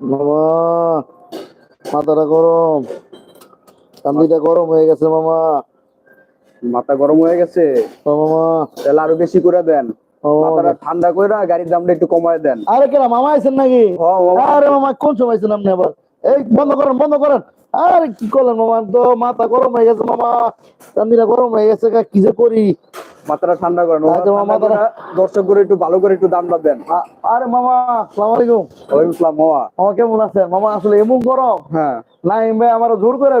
মামা মাথাটা গরম। চান্দিটা গরম হয়ে গেছে মামা। মাথা গরম হয়ে গেছে? ও মামা। তাহলে আরও বেশি করে দেন। মাথাটা ঠান্ডা করে গাড়ির দামটা একটু কমায় দেন। আরে কেন মামা আইছেন নাকি? আরে মামা কোন সময় আইছেন আপনি আবার? এই বন্ধ করেন বন্ধ করেন। আরে কি করলেন মামা? তো মাথা গরম হয়ে গেছে মামা। চান্দিটা গরম হয়ে গেছে কি যে করি? মাথাটা ঠান্ডা করেন। মামা, ঠান্ডা করে দর্শক করে একটু ভালো করে একটু দেন আরে মামা আসসালামু আলাইকুম। ওয়ালাইকুম আসসালাম মামা। মামা কেমন আছেন? মামা আসলে এমন গরম। হ্যাঁ। ভাই আমার জোর করে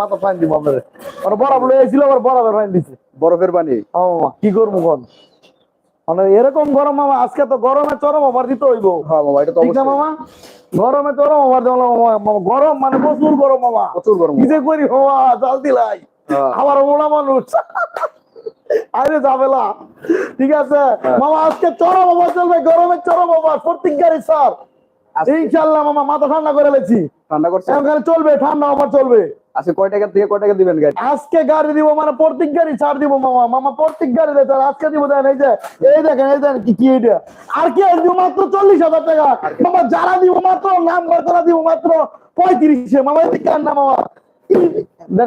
মাথা ফাইন দিব আপনাদের আবার বরাবর ফাইন দিছে। বরফের পানি? ও মামা কি করব কোন মানে এরকম গরম মামা আজকে তো গরমে চরম অফার দিতে হইব। হ্যাঁ মামা এটা তো ঠিক না মামা? গরমে চরম অফার মামা গরম মানে প্রচুর গরম মামা। প্রচুর গরম কি যে করি মামা জল দিলাই। হ্যাঁ। আমার মোড়া মানুষ। আরে ঠিক আছে? হ্যাঁ। মামা আজকে চরম অফার চলবে গরমের চরম অফার প্রত্যেক গাড়ি স্যার ইনশাল্লাহ মামা মাথা ঠান্ডা করে লেছি ঠান্ডা করছে এখানে চলবে ঠান্ডা অফার চলবে। আজকে কয় টাকা থেকে কয় টাকা দিবেন গাড়ি? আজকে গাড়ি দিব মানে প্রত্যেক গাড়ি ছাড় দিব মামা। মামা প্রত্যেক গাড়ি দেয় আজকে দিব দেন এই যে এই দেখেন এই দেখেন কি কি এটা। আর কি দিব মাত্র চল্লিশ হাজার টাকা। মামা যারা দিব মাত্র করা দিব মাত্র পঁয়ত্রিশে। মামা এদিকে না মামা।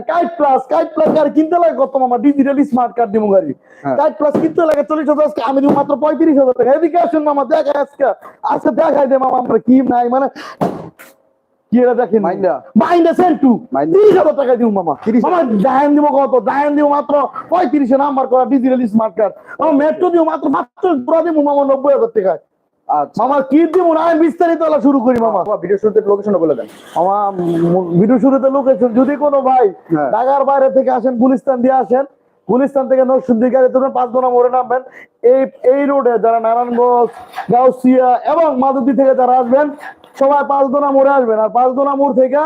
কাইট প্লাস কাইট প্লাস গাড়ি কিনতে লাগে কত মামা? ডিজিটালি স্মার্ট কার্ড দিব গাড়ি। কাইট প্লাস কিনতে লাগে চল্লিশ হাজার আজকে আমি দিব মাত্র পঁয়ত্রিশ হাজার টাকা। এদিকে আসুন মামা দেখায় আজকে আজকে দেখাই দে মামা আমরা কি নাই মানে কি এটা দেখেন? মাইন্ডা? মাইন্ডা সেন্টু মাইন্ডা? তিরিশ হাজার টাকা দিব মামা। 30,000 মামা ডায়ন দিব কত? ডায়ন দিব মাত্র পঁয়ত্রিশে নাম্বার করা ডিজিটাল স্মার্ট কার্ড মেট্রো দিব মাত্র মাত্র পুরো দিব মামা নব্বই হাজার টাকায়। মামা কি দিব না আমি বিস্তারিত শুরু করি মামা। ভিডিও শুরুতে লোকেশনটা বলে দেন। মামা ভিডিও শুরুতে লোকেশন যদি কোনো ভাই হ্যাঁ। ঢাকার বাইরে থেকে আসেন গুলিস্তান দিয়ে আসেন গুলিস্তান থেকে গাড়ি তুমি পাঁচ দোনা মোড়ে নামবেন। এই এই রোডে যারা নারায়ণগঞ্জ গাউসিয়া এবং মাধবদী থেকে যারা আসবেন সবাই পাঁচ দোনা মোড়ে আসবেন। আর পাঁচ দোনা মোড় থেকে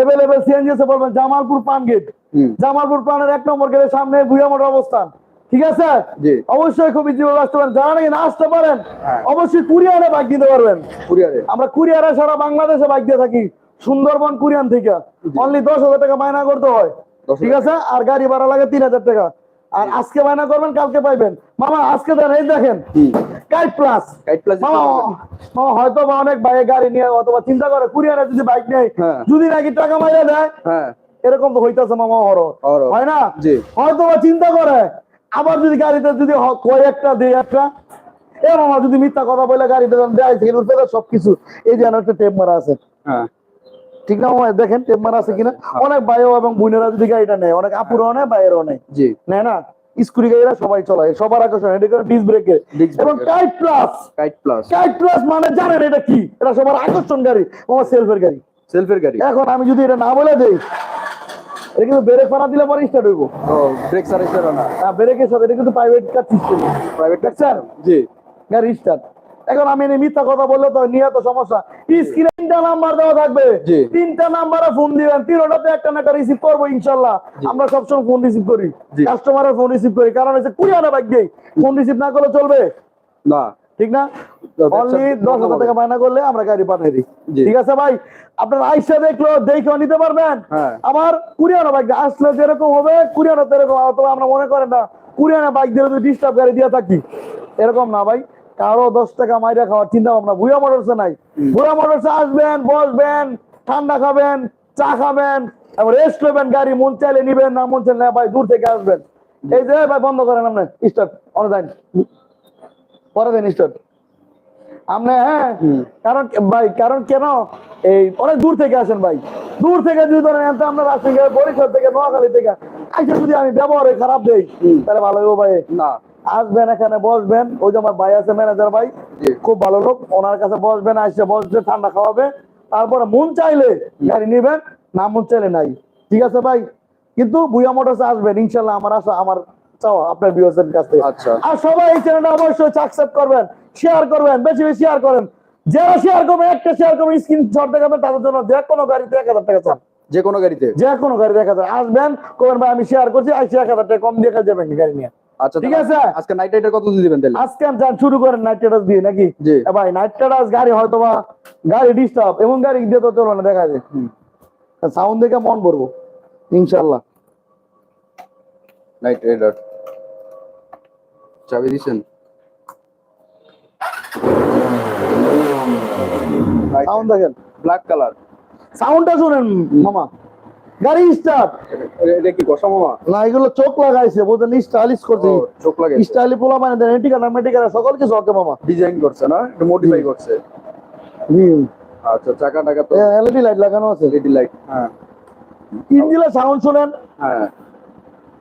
এভেলেবেল সিএনজি এসে বলবেন জামালপুর পান গেট জামালপুর পানের এক নম্বর গেটের সামনে ভুয়া মোড় অবস্থান। ঠিক আছে? অবশ্যই খুবই জীবন আসতে পারেন। যারা নাকি না আসতে পারেন হ্যাঁ। অবশ্যই কুরিয়ারে বাইক দিতে পারবেন। কুরিয়ারে। আমরা কুরিয়ারে সারা বাংলাদেশে বাইক দিয়ে থাকি। সুন্দরবন কুরিয়ান থেকে। অনলি দশ হাজার টাকা বায়না করতে হয়। ঠিক আছে? আর গাড়ি ভাড়া লাগে তিন হাজার টাকা। আর আজকে বায়না করবেন কালকে পাইবেন। মামা আজকে দেন এই দেখেন কাইট প্লাস মামা হয়তো বা অনেক বাইরে গাড়ি নিয়ে অথবা চিন্তা করে কুরিয়ারে যদি বাইক নেয় হ্যাঁ। যদি নাকি টাকা মাইরা দেয় হ্যাঁ। এরকম তো হইতাছে মামা হর। হয় না? হয়তো বা চিন্তা করে আবার যদি গাড়িতে যদি হ- কয় একটা দেয় একটা এ মামা যদি মিথ্যা কথা বলে গাড়িতে দেয় সেগুলো সবকিছু। এই যে একটা টেপ মারা আছে। হ্যাঁ। ঠিক না দেখেন টেপ মারা আছে কিনা? অনেক ভাইও এবং বোনেরা যদি গাড়িটা নেয় অনেক আপুরও নেয় ভাইয়েরও নেয়। জি। নেয় না? স্কুটি গাড়িরা সবাই চলায়। সবার আকর্ষণ এটা করে ডিস এবং এর। Tight plus plus tight plus মানে জানেন এটা কি? এটা সবার আকর্ষণ গাড়ি আমার সেলফের গাড়ি। সেলফের গাড়ি। এখন আমি যদি এটা না বলে দেই এটা কিন্তু ব্রেক দিলে পরে স্টার্ট হইব। ও ব্রেক সার্ভিস না। হ্যাঁ ব্রেকের সাথে এটা কিন্তু প্রাইভেট কার সিস্টেম প্রাইভেট দেখছেন জি। গাড়ি স্টার্ট এখন আমি মিথ্যা কথা বললে তো নিয়ে তো সমস্যা। স্ক্রিনে তিনটা নাম্বার দেওয়া থাকবে। তিনটা নাম্বারে ফোন দিবেন। তিনটাতে একটা না একটা রিসিভ করব ইনশাল্লাহ। আমরা সবসময় ফোন রিসিভ করি। কাস্টমারের ফোন রিসিভ করি। কারণ হচ্ছে কুড়িয়ানা বাইক ফোন রিসিভ না করলে চলবে? না। ঠিক না? অনলি দশ হাজার টাকা বায়না করলে আমরা গাড়ি পাঠিয়ে দিই। ঠিক আছে ভাই? আপনার আইসা দেখল দেখেও নিতে পারবেন। হ্যাঁ। আমার কুরিয়ানা বাইক আসলে যেরকম হবে কুরিয়ানা এরকম অথবা আমরা মনে করেন না কুরিয়ানা বাইক দিয়ে যদি ডিস্টার্ব গাড়ি দিয়ে থাকি। এরকম না ভাই। কারও দশ টাকা মাইরা খাওয়ার চিন্তা ভাবনা। ভুয়া মোটরসে নাই। ভুয়া মোটরসে আসবেন বসবেন ঠান্ডা খাবেন চা খাবেন এবার রেস্ট নেবেন গাড়ি মন চাইলে নিবেন না মন চাইলে না ভাই দূর থেকে আসবেন। এই যে ভাই বন্ধ করেন আপনি। স্টার্ট অনলাইন আপনি হ্যাঁ কারণ ভাই কারণ কেন এই অনেক দূর থেকে আসেন ভাই। দূর থেকে যদি ধরেন আমরা রাজশাহী বরিশাল থেকে নোয়াখালী থেকে আইসা যদি আমি ব্যবহারে খারাপ দেই তাহলে ভালো হইব ভাই। না। আসবেন এখানে বসবেন। ওই যে আমার ভাই আছে ম্যানেজার ভাই খুব ভালো লোক। ওনার কাছে বসবেন আসছে বসবে ঠান্ডা খাওয়াবে। তারপরে মন চাইলে গাড়ি নিবেন না মন চাইলে নাই। ঠিক আছে ভাই? কিন্তু বুয়া মোটরসে আসবেন ইনশাল্লাহ আমার আশা আমার চাওয়া আপনার কাছ আচ্ছা। আর সবাই এই চ্যানেলটা অবশ্যই সাবস্ক্রাইব করবেন শেয়ার করবেন বেশি বেশি শেয়ার করেন। যারা শেয়ার করবেন একটা শেয়ার করবেন স্ক্রিনশট দেখাবেন তাদের জন্য যে কোনো গাড়িতে এক হাজার টাকা চান। যে কোনো গাড়িতে? যে কোনো গাড়ি দেখা যায় আসবেন করবেন ভাই আমি শেয়ার করছি আইসি এক হাজার টাকা কম দিয়ে যাবেন গাড়ি নিয়ে। আচ্ছা ঠিক আছে। আজকে নাইট রাইডার কত দিবেন তাহলে? আজকে যান শুরু করেন নাইট দিয়ে নাকি। ভাই নাইট গাড়ি হয়তো বা গাড়ি ডিস্টার্ব এমন গাড়ি দিয়ে তো চলবে না দেখা যায়। সাউন্ড দেখে মন ভরবো ইনশাল্লাহ নাইট রাইডার চাবি দিছেন? সাউন্ড দেখেন। ব্ল্যাক কালার সাউন্ডটা শুনেন মামা। গাড়ি স্টার্ট এটা কি কষা মামা? না এগুলো চোখ লাগাইছে বোঝেন স্টাইলিশ করছে। চোখ লাগে স্টাইলি পোলা মানে দেন এটিকা না মেটিকা সকল কিছু ওকে মামা। ডিজাইন করছে না? একটু মডিফাই করছে? হুম। আচ্ছা চাকা টাকা তো এলইডি লাইট লাগানো আছে। এলইডি লাইট হ্যাঁ। ইঞ্জিনের সাউন্ড শুনেন। হ্যাঁ।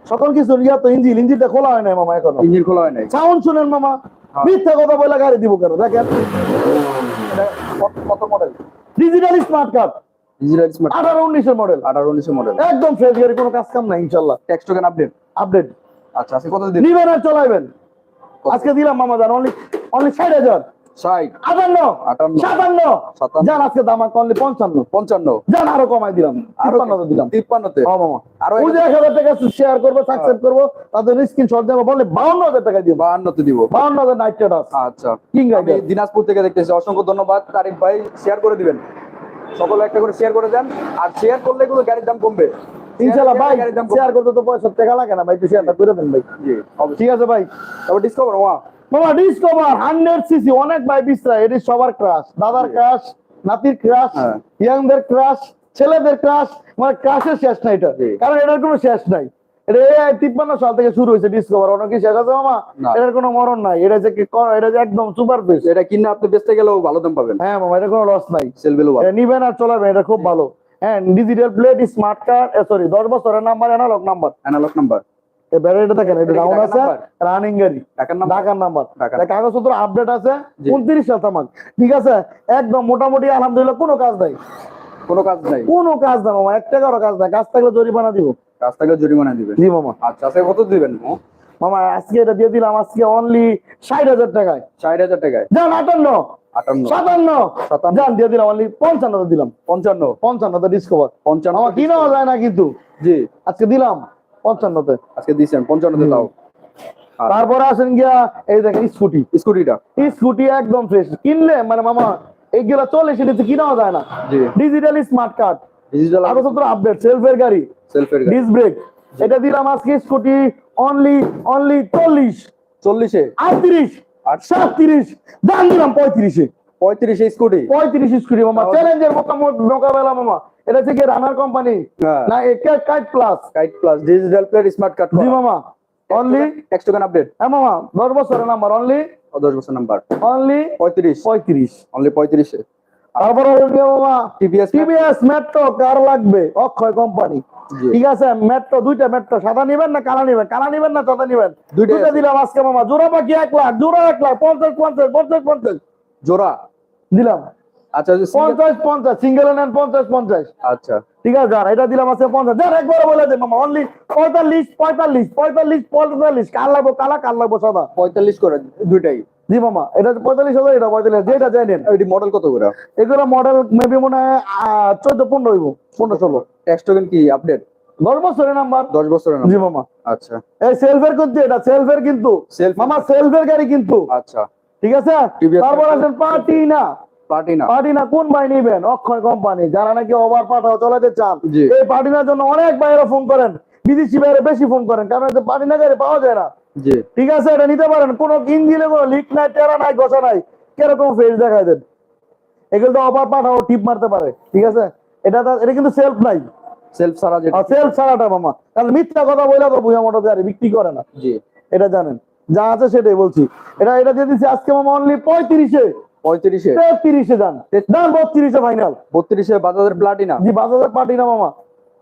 সকল কিছু ইয়া তো ইঞ্জিন ইঞ্জিনটা খোলা হয় নাই মামা এখনও। ইঞ্জিন খোলা হয় নাই। সাউন্ড শুনেন মামা হ্যাঁ। মিথ্যা কথা বলে গাড়ি দিব কেন? দেখেন। কত- model digital smart card digital smart আঠারো উনিশের মডেল আঠারো উনিশে মডেল একদম ফ্রেশ গাড়ি কোনো কাজ কাম নাই ইনশাল্লাহ। টেক্সট টোকেন আপডেট আপডেট আচ্ছা আজকে কত দিন নিবেন আর চলাইবেন। আজকে দিলাম মামা জান অনলি অনলি ষাট হাজার। ষাট। আটান্ন। আটান্ন। সাতান্ন। সাতান্ন। যান আজকে দাম অনলি পঞ্চান্ন। পঞ্চান্ন। যান আরও কমাই দিলাম। আরও আরও দিলাম। তিপ্পান্নতে। ওই যে এক হাজার টাকা শেয়ার করব সাকসেস করব তাদের স্ক্রিনশট দেবো বলে বাউন্ন হাজার টাকা দিব। বাহান্নতে দিব। বাউন্ন হাজার নাইট আচ্ছা। কিং আমি দিনাজপুর থেকে দেখতেছি। অসংখ্য ধন্যবাদ। তারিক ভাই শেয়ার করে দিবেন। সকলে একটা করে শেয়ার করে দেন। আর শেয়ার করলে কিন্তু গাড়ির দাম কমবে। ইনশাল্লাহ ভাই শেয়ার করতে তো পয়সা টাকা লাগে না ভাই একটু শেয়ারটা করে দেন ভাই। ঠিক আছে ভাই। তারপর ডিসকভার ওয়া। মামা ডিসকভার হান্ড্রেড সিসি অনেক ভাই এটি সবার ক্রাশ দাদার ক্রাশ নাতির ক্রাশ হ্যাঁ। ইয়াংদের ক্রাশ ছেলেদের ক্রাশ মানে ক্রাশের শেষ নাই এটা। কারণ এটার কোনো শেষ নাই। এটা এই তিপ্পান্ন সাল থেকে শুরু হয়েছে ডিসকভার অনেক শেষ আছে মামা? এটার কোনো মরণ নাই। এটা যে এটা যে একদম সুপার বেস এটা কিনে আপনি বেচতে গেলেও ভালো দাম পাবেন। হ্যাঁ মামা এটা কোনো লস নাই। সেল ভ্যালু ভালো। নিবেন আর চলাবেন এটা খুব ভালো। হ্যাঁ digital plate smart card sorry দশ বছরের number analog number analog number এই ব্যাটারিটা দেখেন এটা এটা ডাউন আছে রানিং গাড়ি ঢাকার নাম্বার কাগজপত্র আপডেট আছে জি। উনত্রিশ সাল তামাক। ঠিক আছে? একদম মোটামুটি আলহামদুলিল্লাহ কোনো কাজ নাই। কোনো কাজ নাই? কোনো কাজ মামা এক টাকারও কাজ নাই। কাজ থাকলে জরিমানা দিব। কাজ থাকলে জরিমানা দিবেন? জি মামা। আচ্ছা আজকে কত দিবেন মামা? আজকে এটা দিয়ে দিলাম আজকে অনলি ষাট হাজার টাকায়। ষাট হাজার টাকায়? যান আটান্ন। আটান্ন। সাতান্ন। সাতান্ন। যান দিয়ে দিলাম অনলি পঞ্চান্ন দিলাম। পঞ্চান্ন। ডিসকভার পঞ্চান্ন কিনাও যায় না কিন্তু। জি। আজকে দিলাম। পঞ্চান্নতে। আজকে দিয়েছেন পঞ্চান্নতে তাও আচ্ছা। তারপরে আসেন গিয়া এই দেখেন স্কুটি। স্কুটিটা? স্কুটি একদম ফ্রেশ কিনলে মানে মামা এইগুলা চলে সেটা কিনাও যায় না। ডিজিটাল স্মার্ট কার্ড ডিজিটাল আরও সত্তর আপডেট সেলফের গাড়ি। সেলফের ডিস ব্রেক এটা দিলাম আজকে স্কুটি অনলি অনলি চল্লিশ। চল্লিশে? আটত্রিশ আট সাতত্রিশ দাম দিলাম পঁয়ত্রিশে। পঁয়ত্রিশে স্কুটি। পঁয়ত্রিশ স্কুটি মামা। চ্যালেঞ্জের মোকাবেলা মামা। এটা থেকে রানার কোম্পানি না kite plus kite plus digital plate smart card জি মামা। অনলি আপডেট হ্যাঁ মামা। দশ বছরের নাম্বার অনলি দশ বছর নাম্বার অনলি পঁয়ত্রিশ। পঁয়ত্রিশ। অনলি পঁয়ত্রিশে। তারপরে মামা। টিভিএস টিভিএস মেট্রো কার লাগবে অক্ষয় কোম্পানি ঠিক আছে মেট্রো দুইটা মেট্রো সাদা নিবেন না কালা নিবেন? কালা নিবেন না সাদা নিবেন? দুইটা। দিলাম আজকে মামা। জোড়া বাকি এক লাখ জোড়া এক লাখ পঞ্চাশ পঞ্চাশ পঞ্চাশ পঞ্চাশ। জোড়া। দিলাম। আচ্ছা পঞ্চাশ পঞ্চাশ সিঙ্গেল নেন পঞ্চাশ পঞ্চাশ। আচ্ছা। ঠিক আছে এটা দিলাম আজকে পঞ্চাশ। একবার বলে দে মামা অনলি পঁয়তাল্লিশ পঁয়তাল্লিশ পঁয়তাল্লিশ পঁয়তাল্লিশ। কার লাগবো কালা কার লাগবো সাদা? পঁয়তাল্লিশ করে দুইটাই। জি মামা এটা পঁয়তাল্লিশ হাজার এটা পঁয়তাল্লিশ যেটা চাই নেন। এটি মডেল কত করে? এগুলো মডেল মেবি মনে হয় চোদ্দ পনেরো হইব পনেরো ষোলো। টোকেন কি আপডেট দশ বছরের নাম্বার দশ বছরের জি মামা। আচ্ছা। এই সেলফের কিন্তু এটা সেলফের কিন্তু। সেলফ মামা সেলফের গাড়ি কিন্তু। আচ্ছা। ঠিক আছে? তারপর আছেন পার্টি কোন ভাই নিবেন? অক্ষয় কোম্পানি। যারা নাকি ওভার পাঠাও চালাতে চান এই পার্টিনার জন্য অনেক ভাইয়েরা ফোন করেন। বিদেশি ভাইয়েরা বেশি ফোন করেন কারণ এই গাড়ি পাওয়া যায় না। ঠিক আছে এটা নিতে পারেন। কোনো ইঞ্জিনে কোনো লিক নাই টেরা নাই ঘষা নাই। কীরকম ফেস দেখায় দেন। এগুলো তো ওভার পাঠাও টিপ মারতে পারে। ঠিক আছে? এটা এটা কিন্তু সেলফ নাই। সেলফ সারা যেটা সেলফ মামা। কারণ মিথ্যা কথা বলে তো মোটর গাড়ি বিক্রি করে না। জি। এটা জানেন। যা আছে সেটাই বলছি। এটা এটা দিয়ে দিচ্ছি আজকে মামা অনলি পঁয়ত্রিশে। পঁয়ত্রিশে? তেত্রিশে যান দাম বত্রিশে ফাইনাল বত্রিশে বাজাজের প্লাটিনা জি মামা।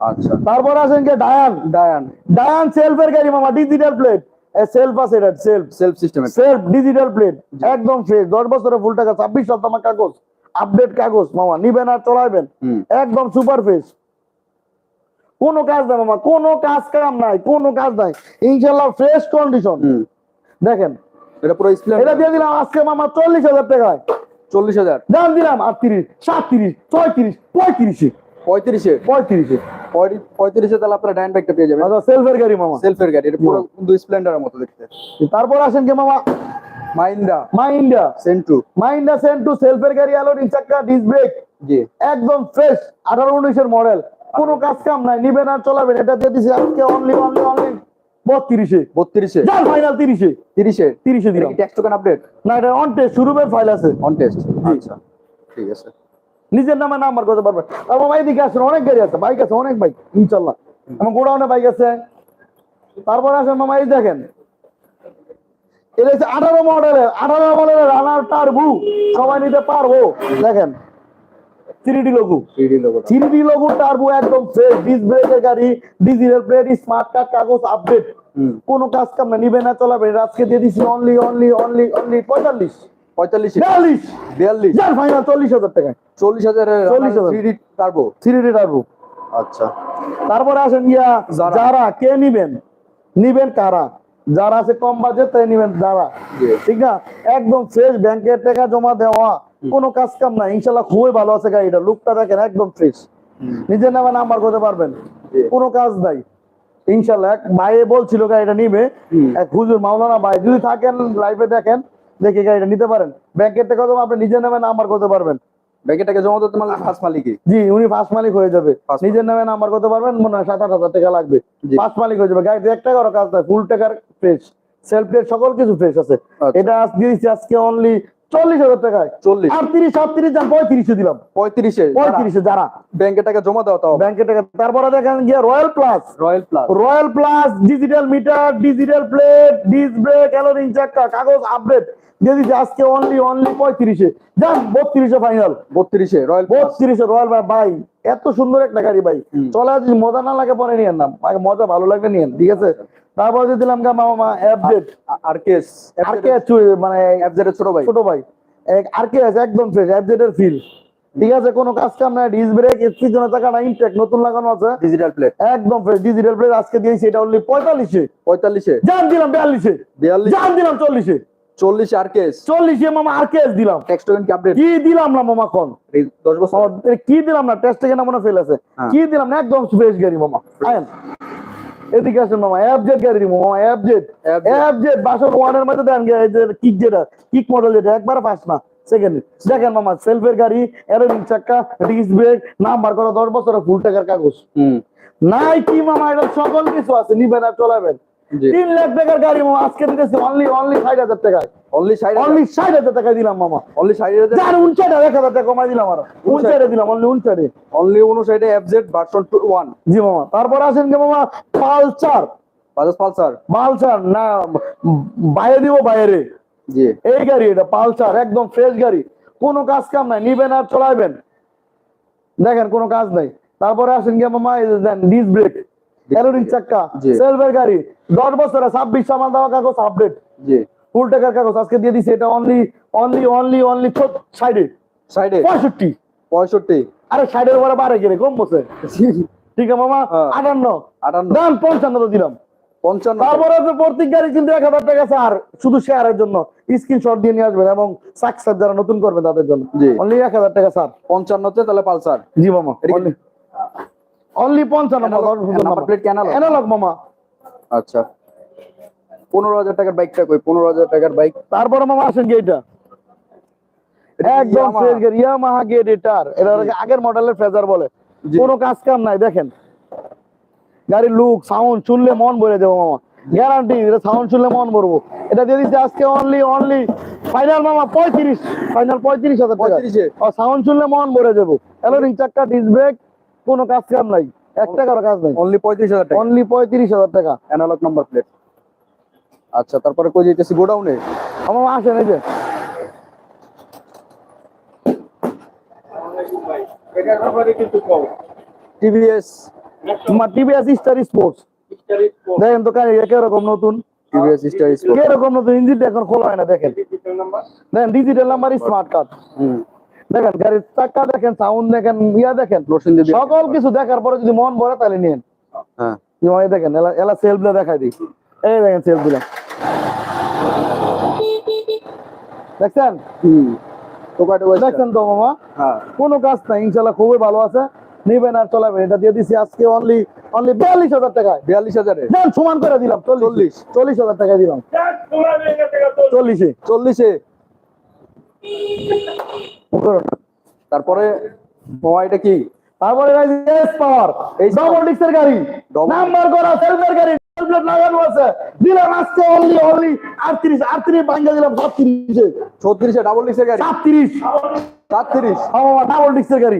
আচ্ছা। তারপর আসেন কে? ডায়ান ডায়ান ডায়ান সেলফের গাড়ি মামা ডিজিটাল প্লেট সেলফ আছে এটা self self system self digital plate একদম ফ্রেশ দশ ফুল টাকা ছাব্বিশ কাগজ। আপডেট কাগজ মামা নিবেন আর চলাইবেন একদম সুপার ফ্রেশ কোনো কাজ নাই মামা কোনো কাজ কাম নাই কোনো কাজ নাই। ইনশাল্লাহ ফ্রেশ কন্ডিশন দেখেন এটা পুরো এটা দিয়ে দিলাম আজকে মামা চল্লিশ হাজার টাকায়। চল্লিশ হাজার? দাম দিলাম আটত্রিশ সাতত্রিশ ছয়ত্রিশ পঁয়ত্রিশে। পঁয়ত্রিশে? পঁয়ত্রিশে। পঁয়ত্রিশ- পঁয়ত্রিশে তাহলে আপনার ডাইন ব্যাগটা পেয়ে যাবেন। আচ্ছা সেলফের গাড়ি মামা। সেলফের গাড়ি এটা পুরো কিন্তু স্প্লেন্ডারের মতো দেখতে। তারপর আসেন কি মামা? মাইন্ডা মাইন্ডা সেন্টু। মাইন্ডা সেন্ট টু সেলফের গাড়ি আলো চাক্কা ডিস ব্রেক। জি। একদম ফ্রেশ আঠারো উনিশের মডেল। কোনো কাজ কাম নাই নিবেন আর চলাবেন। এটা দিয়ে দিছি আজকে অনলি অনলি অনলি বত্রিশে। বত্রিশে। ফাইনাল তিরিশে। তিরিশে? তিরিশে দিলাম। টেক্সট টোকেন আপডেট না এটা অন টেস্ট শুরুবের ফাইল আছে। অন টেস্ট আচ্ছা ঠিক আছে। নিজের নামে নাম্বার করতে পারবেন তারপর মামা এদিকে আসেন অনেক গাড়ি আছে। বাইক আছে অনেক বাইক ইনশাল্লাহ আমার গোডাউনে বাইক আছে। তারপর আসেন মামা এই দেখেন। এটা হচ্ছে আঠারো মডেলের আঠারো মডেলের রানার টার্বু সবাই নিতে পারব। দেখেন। Three D logo three logo three D turbo একদম ফ্রেশ ডিস ব্রেকের গাড়ি ডিজিটাল প্লেট স্মার্ট কার্ড কাগজ আপডেট কোনো কাজ কাম না নিবে না চলাবে। আজকে দিয়ে দিচ্ছি অনলি অনলি অনলি অনলি পঁয়তাল্লিশ। পঁয়তাল্লিশ। বিয়াল্লিশ। বিয়াল্লিশ। যার ফাইনাল চল্লিশ হাজার টাকায়। চল্লিশ হাজারের 40,000 three D turbo three D turbo আচ্ছা। তারপরে আসেন গিয়া যারা। যারা কে নিবেন? নিবেন কারা? যারা আছে কম বাজেট তাই নিবেন যারা। ঠিক না? একদম ফ্রেশ ব্যাংকের টাকা জমা দেওয়া। কোনো কাজ কাম না ইনশাল্লাহ খুবই ভালো আছে গাড়িটা লুকটা দেখেন একদম ফ্রেশ নিজের নামে নাম্বার করতে পারবেন। কোনো কাজ নাই। ইনশাল্লাহ এক ভাইয়ে বলছিল গাড়িটা নিবে এক হুজুর মাওলানা ভাই যদি থাকেন লাইভে দেখেন দেখে গাড়িটা নিতে পারেন। ব্যাংকের জমা আপনি নিজের নামে নাম্বার করতে পারবেন। ব্যাংকের টাকা জমা দিতে মানে ফার্স্ট মালিকই জি উনি ফার্স্ট মালিক হয়ে যাবে। নিজের নামে নাম্বার করতে পারবেন মনে হয় সাত আট হাজার টাকা লাগবে। ফার্স্ট মালিক হয়ে যাবে। গাড়িতে এক টাকারও কাজ নাই ফুল টাকার ফ্রেশ সেলফ প্লেট সকল কিছু ফ্রেশ আছে। আচ্ছা। এটা আজ দিয়েছি আজকে অনলি চল্লিশ হাজার টাকায়। চল্লিশ। আটত্রিশ আটত্রিশ যান পঁয়ত্রিশে দিলাম। পঁয়ত্রিশে পঁয়ত্রিশে যারা। ব্যাংকে টাকা জমা দেওয়া তাও। ব্যাংকের টাকা তারপরে দেখেন গিয়ে royal plus royal plus royal plus digital meter digital plate disc brake অ্যালোরিং চাক্কা কাগজ আপডেট দিয়ে দিচ্ছি আজকে অনলি অনলি পঁয়ত্রিশে যান বত্রিশে ফাইনাল বত্রিশে রয়্যাল বত্রিশে রয়্যাল ভাই এত সুন্দর একটা গাড়ি ভাই। হুম। চলা যদি মজা না লাগে পরে নিয়েন না আগে মজা ভালো লাগবে নিয়েন ঠিক আছে? তারপর দিয়ে দিলাম গা মামা অ্যাপডেট আর কেস আর কে মানে এফজেড ছোট ভাই। ছোট ভাই। আর কে আছে একদম ফ্রেশ অ্যাপডেট এর ফিল ঠিক আছে? কোনো কাজ কাম নাই ডিস ব্রেক এসপি জন্য টাকা না ইনটেক নতুন লাগানো আছে। ডিজিটাল প্লেট একদম ফ্রেশ ডিজিটাল প্লেট আজকে দিয়েছি এটা অনলি পঁয়তাল্লিশে। পঁয়তাল্লিশে। জান দিলাম বিয়াল্লিশে। বিয়াল্লিশ। জান দিলাম চল্লিশে। চল্লিশ আর কেস চল্লিশে মামা আর কেস দিলাম কি আপডেট কি দিলাম না মামা কোন দশ বছর। কি দিলাম না? মনে ফেল আছে। হ্যাঁ। কি দিলাম না? একদম ফ্রেশ গাড়ি মামা। আয়েন। এদিকে আসেন গাড়ি ওয়ানের মধ্যে দেন কিক যেটা কিক মডেল যেটা একবার পাস না। সেকেন্ড দেখেন মামা সেলফের গাড়ি এরোবিং চাক্কা ডিস্ক ব্রেক নাম্বার করা দশ বছরের ফুল টাকার কাগজ। হুম। নাই কি মামা এটা সকল কিছু আছে নিবেন আর চলাবেন। তিন লাখ টাকার গাড়ি মামা আজকে দিতেছি অনলি অনলি ষাট হাজার টাকায়। অনলি ষাট অনলি ষাট হাজার টাকা দিলাম মামা। অনলি ষাট হাজার? যার উনষাট এক হাজার টাকা কমাই দিলাম আর। উনষাটে? দিলাম অনলি উনষাটে। অনলি উনষাটে এফজেড ভার্সন টু ওয়ান জি মামা তারপর আসেন যে মামা পালসার। বাজাজ পালসার পালসার না বাইরে দিব বাইরে। জি। এই গাড়ি এটা পালসার একদম ফ্রেশ গাড়ি। কোনো কাজ কাম নাই নিবেন আর চলাইবেন। দেখেন কোনো কাজ নাই। তারপরে আসেন গিয়ে মামা দেন ডিস ব্রেক অ্যালোরিং চাক্কা। সেলভের গাড়ি। দশ বছরে ছাব্বিশ সামান দেওয়া কাগজ আপডেট ফুল টাকার কাগজ আজকে দিয়ে দিছে এটা অনলি অনলি অনলি অনলি সাইডে। ষাটে পঁয়ষট্টি। পঁয়ষট্টি। আরে ষাটের উপরে বারে কিনে কম বসে। ঠিক আছে মামা? হ্যাঁ। আটান্ন। আটান্ন। দাম পঞ্চান্ন তো দিলাম। পঞ্চান্ন। তারপরে প্রত্যেক গাড়ি কিন্তু এক হাজার টাকা আর শুধু শেয়ারের জন্য। স্ক্রিনশট দিয়ে নিয়ে আসবেন এবং সাকসেস যারা নতুন করবেন তাদের জন্য। অনলি এক হাজার টাকা স্যার পঞ্চান্নতে তাহলে পালসার। জি মামা অনলি পঞ্চান্ন নাম্বার প্লেট কি analog? এনালগ মামা। আচ্ছা। পনেরো হাজার টাকার বাইকটা কই? পনেরো হাজার টাকার বাইক। তারপরে মামা আসেন কি এটা। একদম। ফ্রেশ গাড়ি। ইয়ামাহা গেট এটার এটা আগের মডেলের ফেজার বলে। কোনো কাজ কাম নাই দেখেন। গাড়ির লুক সাউন্ড শুনলে মন ভরে দেবো মামা। গ্যারান্টি এটা সাউন্ড শুনলে মন ভরবো। এটা দিয়ে দিচ্ছে আজকে অনলি অনলি ফাইনাল মামা পঁয়ত্রিশ। ফাইনাল পঁয়ত্রিশ হাজার টাকা। সাউন্ড শুনলে মন ভরে দেবো। অ্যালোরিং চাক্কা ডিস ব্রেক কোনো কাজ কাম নাই। এক টাকারও কাজ নাই। অনলি পঁয়ত্রিশ হাজার টাকা। অনলি পঁয়ত্রিশ হাজার টাকা। অ্যানালগ নাম্বার প্লেট আচ্ছা তারপরে কই যেতেছি গোডাউনে আমার মা আসেন এই যে। টিভিএস টিভিএস স্টার স্পোর্টস দেখেন তো কীরকম নতুন? টিভিএস স্টার কীরকম নতুন? ইঞ্জিনটা এখন খোলা হয় না দেখেন। দেখেন ডিজিটাল নাম্বার স্মার্ট কার্ড হুম। দেখেন গাড়ির চাকা দেখেন সাউন্ড দেখেন ইয়া দেখেন। সকল কিছু দেখার পরে যদি মন ভরে তাহলে নিয়েন। হ্যাঁ। দেখেন এলা এলা সেলফ দেখাই দিই। এই দেখেন সেলফ দিলাম দেখছেন? দেখছেন তো মামা? হ্যাঁ। কোনো কাজ নাই ইনশাল্লাহ খুবই ভালো আছে। নিবেন আর চলাবেন। এটা দিয়ে দিছি আজকে অনলি অনলি বিয়াল্লিশ হাজার টাকায়। বিয়াল্লিশ হাজারে? সমান করে দিলাম চল্লিশ। চল্লিশ। হাজার টাকায় দিলাম। চল্লিশে। চল্লিশে? তারপরে এটা কি? তারপরে এস পাওয়ার এই ডবল ডিক্সের গাড়ি। নাম্বার করা সেলফের গাড়ি। লাগানো আছে। দিলাম আজকে অনলি অনলি আটত্রিশ আটত্রিশ ভাঙ্গা দিলাম সাতত্রিশে ছত্রিশে ডাবল ডিক্সের গাড়ি? সাতত্রিশ। সাতত্রিশ? ডাবল ডিস্কের গাড়ি।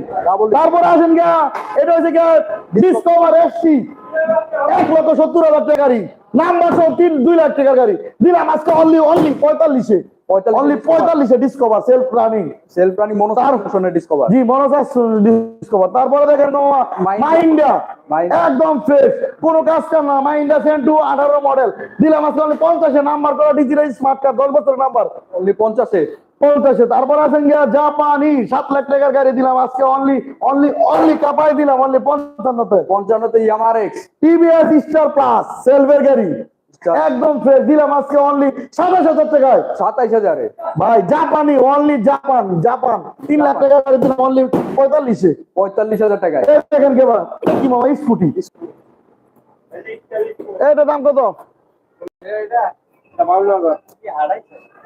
তারপরে আসেন গা এটা হচ্ছে গা ডিসকভার এসটি এক লক্ষ সত্তর হাজার টাকা গাড়ি। নাম্বার সহ তিন দুই লাখ টাকার গাড়ি। দিলাম আজকে অনলি অনলি পঁয়তাল্লিশে। 45 অনলি পঁয়তাল্লিশে ডিসকভার সেলফ রানিং সেলফ রানি মনোসার ডিসকভার জি মনোজাস ডিসকভার তারপরে দেখেন মাইন্ডা একদম ফ্রেশ কোনো কাজ কাম না। মাইন্ডা সেন্টু আঠারো মডেল দিলাম আজকে অনলি পঞ্চাশে। নাম্বার করা ডিজিটাল স্মার্ট কার্ড দশ বছরের নাম্বার অনলি পঞ্চাশে। পঞ্চাশে। তারপর আছেন গিয়া জাপানি। সাত লাখ টাকার গাড়ি দিলাম আজকে অনলি অনলি অনলি কাপাই দিলাম অনলি পঞ্চান্নতে। পঞ্চান্নতে ইয়ামার এক্স টিভিএস স্টার প্লাস সেলভের গাড়ি। একদম ফ্রেশ দিলাম আজকে অনলি সাতাশ হাজার টাকায়। সাতাইশ হাজারে। ভাই জাপানি অনলি জাপান জাপান। তিন লাখ টাকা দিলাম অনলি পঁয়তাল্লিশে। পঁয়তাল্লিশ হাজার টাকায়। দেখেন কে কি মামা স্কুটি? এটা দাম কত?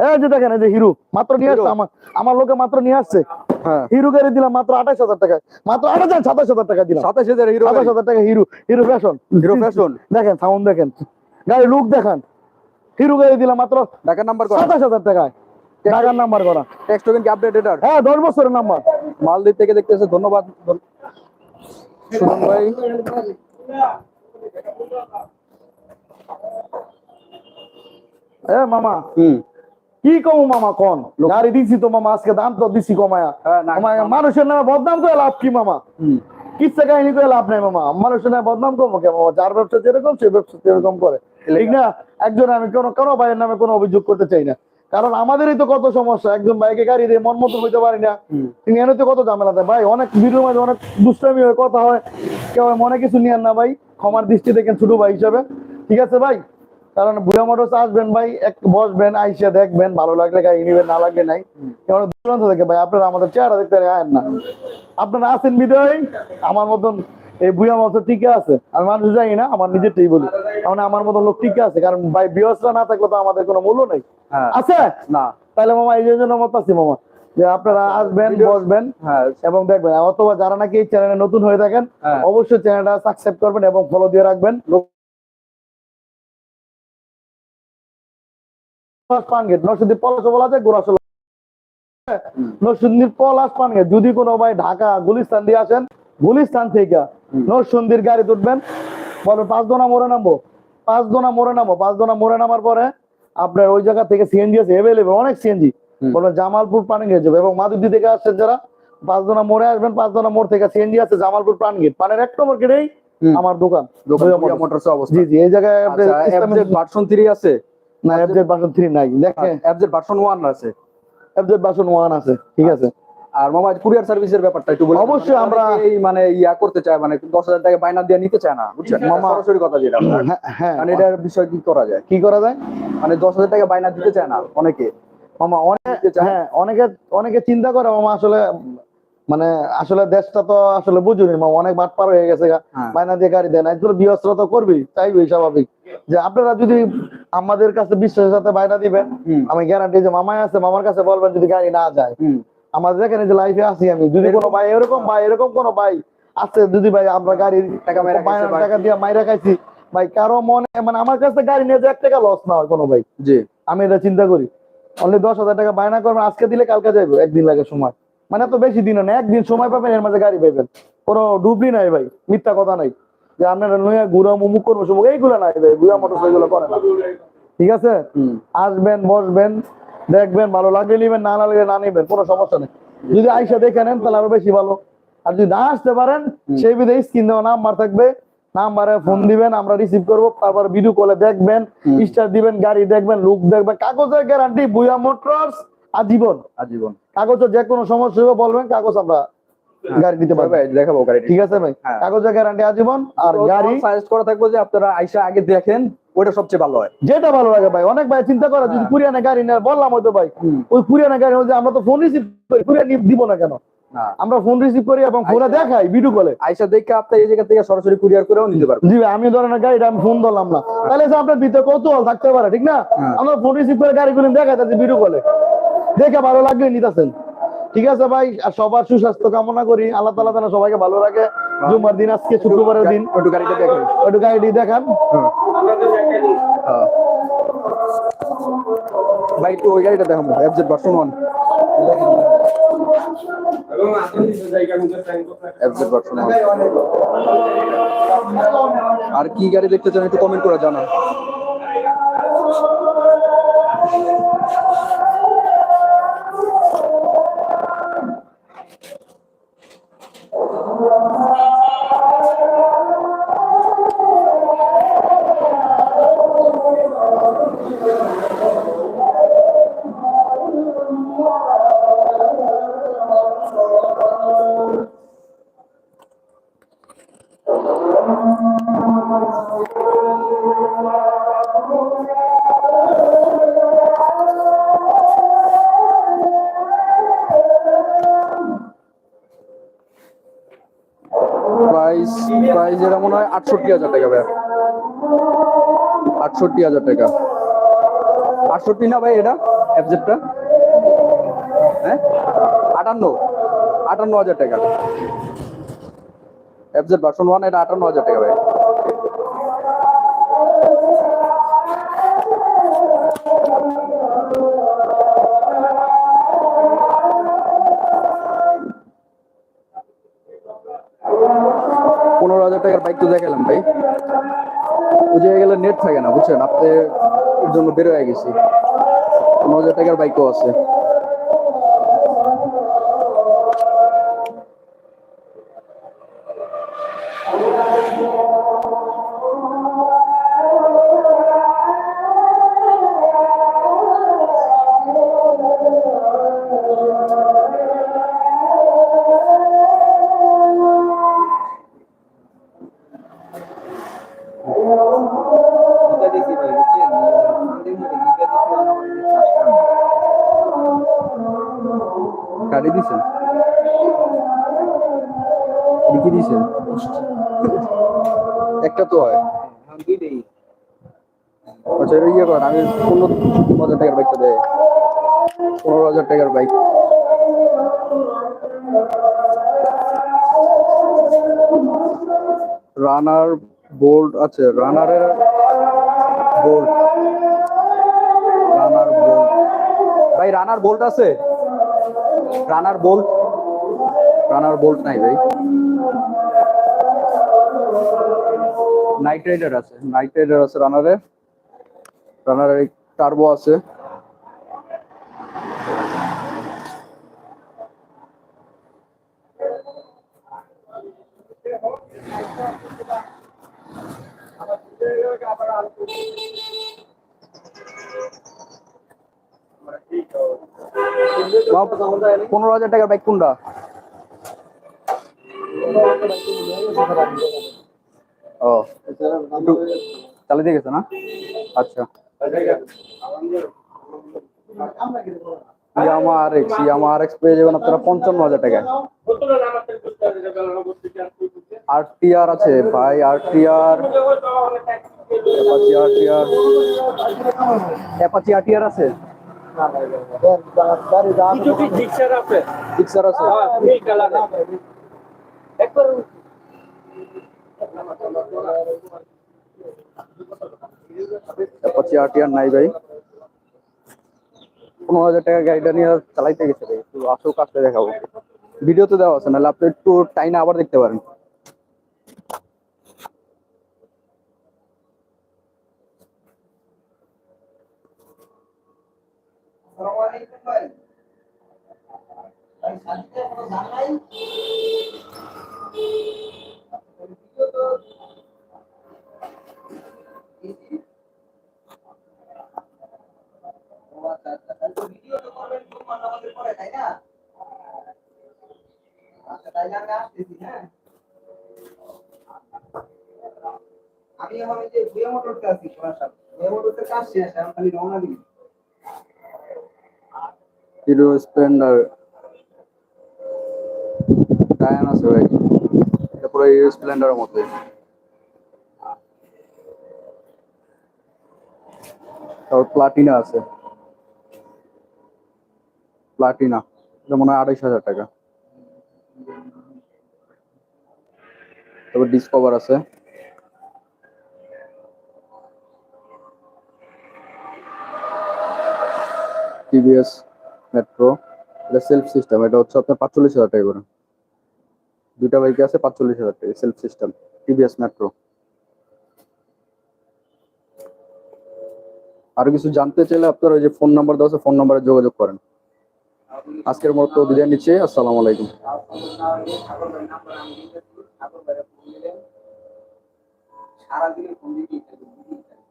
এই যে দেখেন এই যে হিরো মাত্র নিয়ে আসছে আমার আমার লোকে মাত্র নিয়ে আসছে। হ্যাঁ। হিরো গাড়ি দিলাম মাত্র আঠাশ হাজার টাকায়। মাত্র আঠাশ হাজার সাতাশ হাজার টাকা দিলাম। সাতাইশ হাজার হিরো সাতাশ হাজার টাকা Hero Hero fashion Hero fashion দেখেন সাউন্ড দেখেন। গাড়ি লুক দেখেন। হিরো গাড়ি দিলাম মাত্র ঢাকার নাম্বার করা। সাতাশ হাজার টাকায়। টাকার নাম্বার করা। টেক্সট টোকেন কি আপডেট এটার? হ্যাঁ দশ বছরের নাম্বার মালদ্বীপ থেকে দেখতেছে ধন্যবাদ। সুমন ভাই। এ মামা। হুম। কি কম মামা কোন? গাড়ি দিছি তো মামা আজকে দাম তো দিছি কমায়া। হ্যাঁ, মানুষের নামে বদনাম করে লাভ কি মামা? কিচ্ছা কাহিনী করে লাভ নাই মামা। মানুষের নামে বদনাম করব কে মামা? যার ব্যবসা যেরকম সে ব্যবসা সেরকম করে। ঠিক না? একজন আমি কোনো কোনো ভাইয়ের নামে কোনো অভিযোগ করতে চাই না। কারণ আমাদেরই তো কত সমস্যা। একজন ভাইকে গাড়ি দিয়ে মন মতো হইতে পারি না। তিনি এনে তো কত ঝামেলা দেয়? ভাই অনেক ভিডিওর মাঝে অনেক দুষ্টামি হয় কথা হয়। কেউ মনে কিছু নিয়েন না ভাই। ক্ষমার দৃষ্টি দেখেন ছোট ভাই হিসাবে। ঠিক আছে ভাই? কারণ বুড়া মোটরস আসবেন ভাই এক বসবেন আইসা দেখবেন ভালো লাগলে গাড়ি নিবেন না লাগলে নাই। কেমন দূরান্ত থেকে ভাই আপনারা আমাদের চেহারা দেখতে আয়েন না। আপনারা আছেন বিদয়? আমার মতন এই বুয়া মতো টিকে আছে। আমি মানুষ জানি না আমার নিজেরটাই বলি। কারণ আমার মতন লোক টিকে আছে কারণ ভাই বিয়সরা না থাকলে তো আমাদের কোনো মূল্য নেই। হ্যাঁ। আছে? না। তাহলে মামা এই জন্য মত আছি মামা যে আপনারা আসবেন বসবেন হ্যাঁ। এবং দেখবেন। অথবা যারা নাকি এই চ্যানেলে নতুন হয়ে থাকেন হ্যাঁ। অবশ্যই চ্যানেলটা সাবস্ক্রাইব করবেন এবং ফলো দিয়ে রাখবেন। যদি কোনো ভাই ঢাকা গুলিস্তান দিয়ে আসেন গুলিস্তান থেকে নরসিংদীর গাড়ি তুলবেন বলবেন পাঁচ দোনা মোড়ে নামবো। পাঁচ দোনা মোড়ে নামবো পাঁচ দোনা মোড়ে নামার পরে আপনার ওই জায়গা থেকে সিএনজি আছে এভেলেবেল অনেক সিএনজি বলবেন জামালপুর পানি গেট যাবে এবং মাদুদি থেকে আসছেন যারা পাঁচদোনা মোড়ে আসবেন পাঁচদোনা মোড় থেকে সিএনজি আছে জামালপুর প্রাণ গেট। পানের এক নম্বর গেটেই আমার দোকান। জি জি এই জায়গায় আপনি আচ্ছা ভার্সন 3 আছে? না এফজেড বাসন থ্রি নাই দেখেন। এফজেড ভার্সন 1 আছে। এফজেড বাসন ওয়ান আছে ঠিক আছে। আর মামা কুরিয়ার সার্ভিসের ব্যাপারটা একটু অবশ্যই আমরা- এই মানে ইয়া করতে চায় মানে দশ হাজার টাকা বাইনা দিয়ে নিতে চায় না বুঝছেন? মামা- মামা সরাসরি কথা যেটা হ্যাঁ হ্যাঁ। মানে এটার বিষয় কি করা যায়? কি করা যায়? মানে দশ হাজার টাকা বাইনা দিতে চায় না অনেকে। মামা অনেক হ্যাঁ অনেকে অনেকে চিন্তা করে মামা আসলে মানে আসলে দেশটা তো আসলে বুঝুনি মামা অনেক বাট পার হয়ে গেছে। হ্যাঁ। দিয়ে গাড়ি দেন একজন বিহস্র তো করবি চাইবি স্বাভাবিক। যে আপনারা যদি আমাদের কাছে বিশ্বাসের সাথে বাইনা দিবেন আমি গ্যারান্টি যে মামাই আছে মামার কাছে বলবেন যদি গাড়ি না যায়। আমাদের এখানে যে লাইফে আছি আমি যদি কোনো ভাই এরকম ভাই এরকম কোনো ভাই আছে যদি ভাই আমরা গাড়ি টাকা দিয়ে মাইরা খাইছি ভাই কারও মনে মানে আমার কাছে গাড়ি নিয়ে যে এক টাকা লস না হয় কোনো ভাই। জি। আমি এটা চিন্তা করি। অনলি দশ হাজার টাকা বায়না করবেন আজকে দিলে কালকে যাইবো একদিন লাগে সময়। মানে তো বেশি দিন না একদিন সময় পাবেন এর মাঝে গাড়ি পাইবেন। কোনো ডুবলি নাই ভাই মিথ্যা কথা নাই। যে আপনারা নয়া গুড়া মুমুক করব সমুক এইগুলো নাই ভাই গুড়া মোটর এগুলো করে না। ঠিক আছে? আসবেন বসবেন দেখবেন ভালো লাগলে নিবেন না লাগলে না নিবেন কোনো সমস্যা নেই। যদি আইসা দেখে নেন তাহলে আরও বেশি ভালো। আর যদি না আসতে পারেন সেই বিধে স্ক্রিন দেওয়া নাম্বার থাকবে। নাম্বারে ফোন দিবেন আমরা রিসিভ করব তারপর ভিডিও কলে দেখবেন। স্টার দিবেন গাড়ি দেখবেন লুক দেখবেন কাগজের গ্যারান্টি বুয়া মোটরস আজীবন। আজীবন। কাগজের যে কোনো সমস্যা হবে বলবেন কাগজ আমরা গাড়ি দিতে পারব। ভাই দেখাবো গাড়িটি। ঠিক আছে ভাই। হ্যাঁ। কাগজের গ্যারান্টি আজীবন আর গাড়ি সাজেস্ট করা থাকবে যে আপনারা আইসা আগে দেখেন ওটা সবচেয়ে ভালো হয়। যেটা ভালো লাগে ভাই অনেক ভাই চিন্তা করে যদি হ্যাঁ। কুরিয়ানে গাড়ি নেয় বললাম হয়তো ভাই। ওই কুরিয়ানে গাড়ি হচ্ছে আমরা তো ফোন রিসিভ করি কুরিয়ান দিব না কেন? আমরা ফোন রিসিভ করি এবং ফোনে। দেখাই ভিডিও কলে আইসা দেখে আপনি এই জায়গা থেকে সরাসরি কুরিয়ার করেও নিতে পারবেন। জি আমি ধরেন গাড়িটা আমি ফোন ধরলাম না। তাহলে যে আপনার ভিতরে কৌতূহল থাকতে পারে ঠিক না? হ্যাঁ। আমরা ফোন রিসিভ করে গাড়িগুলো দেখাই তাদের ভিডিও কলে দেখে ভালো লাগলে নিতেছেন। ঠিক আছে ভাই আর সবার সুস্বাস্থ্য কামনা করি। আল্লাহ তালা যেন সবাইকে ভালো রাখে। জুমার দিন আজকে শুক্রবারের দিন। গাড়িটা দেখেন। গাড়িটি দেখান। হ্যাঁ। ভাই একটু ওই গাড়িটা দেখাবো এফজেড ভার্সন ওয়ান আর কি গাড়ি দেখতে চান একটু কমেন্ট করে জানান। প্রাইস প্রাইস এটা মনে হয় আটষট্টি হাজার টাকা ভাই আটষট্টি হাজার টাকা। আটষট্টি না ভাই এটা? অ্যাবজেক্টটা হ্যাঁ? আটান্ন। আটান্ন হাজার টাকা। অ্যাবজেক্ট ভার্সন ওয়ান এটা আটান্ন হাজার টাকা ভাই। টাকার বাইক তো দেখালাম ভাই। বুঝে গেলে নেট থাকে না, বুঝছেন? আপনি এর জন্য বের হয়ে গেছি। পনেরো হাজার টাকার বাইকও আছে। লিখে দিছেন একটা তো হয়। আচ্ছা এটা ইয়ে করেন আমি পনেরো হাজার টাকার বাইকটা দেয় পনেরো হাজার টাকার বাইক রানার বোল্ট আছে রানারের বোল্ট রানার বোল্ট ভাই রানার বোল্ট আছে। রানার বোল্ট রানার বোল্ট নাই ভাই। নাইট রাইডার আছে নাইট রাইডার আছে রানারে রানারের টার্বো আছে। পনেরো হাজার টাকার বাইক কোনটা? একটু চালিয়ে দিয়ে গেছে না? আচ্ছা। ইয়ামা ইয়ামা আর এক্স পঞ্চান্ন হাজার আর টি আর আছে আর টি আর অ্যাপাচি আর অ্যাপাচি আর আছে? আছে। অ্যাপাচি আর টি নাই ভাই। পনেরো হাজার টাকা গাড়িটা নিয়ে চালাইতে গেছে ভাই একটু আসো কাজটা দেখাবো। ভিডিওতে দেওয়া আছে, নাহলে আপনি একটু টাইনে আবার দেখতে পারেন আমি এখন এই যে ভুয়া মোটরতে আছি সরাসরি ভুয়া মোটরতে কাজ শেষ এখন খালি রওনা দিবি হিরো স্প্লেন্ডার। টায়ান আছে ভাই। এটা পুরো হিরো স্প্লেন্ডারের মতো তারপর প্লাটিনা আছে। প্লাটিনা। এটা মনে হয় আড়াইশ হাজার টাকা। তারপর ডিসকভার আছে। টিভিএস মেট্রো এটা সেলফ সিস্টেম এটা হচ্ছে আপনার পাঁচচল্লিশ হাজার টাকা করে। দুইটা বাইকে আছে পাঁচচল্লিশ হাজার টাকা সেলফ সিস্টেম টিভিএস মেট্রো আরও কিছু জানতে চাইলে আপনার ওই যে ফোন নাম্বার দেওয়া আছে ফোন নাম্বারে যোগাযোগ করেন। আজকের মতো বিদায় নিচ্ছি, আসসালামু আলাইকুম। ঠাকুর ভাই নাম্বার আমি দিতেছি ঠাকুর ভাই ফোন দিলেন সারাদিনে ফোন দিতেই থাকবে দিতেই থাকবে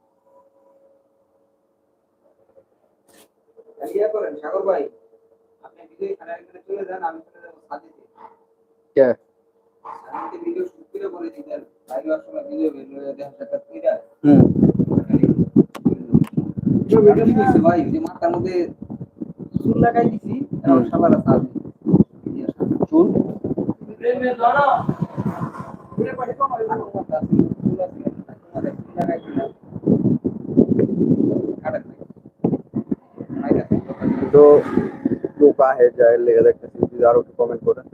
ইয়া করেন সাগর ভাই। আপনি এখানে চলে যান আমি চলে যাব সাজিতে। কে? সাজিতে ভিডিও শুট করে বলে দিতেন লাইভ হওয়ার সময় ভিডিও বের হয়ে দেখা সাক্ষাৎ কইরা হুম। ভাই? যে মাথার মধ্যে চুল লাগাই দিছি এখন সবার সাজ চুল? তো লোক আহে যায় লেগে দেখতেছি যদি আরও একটু কমেন্ট করেন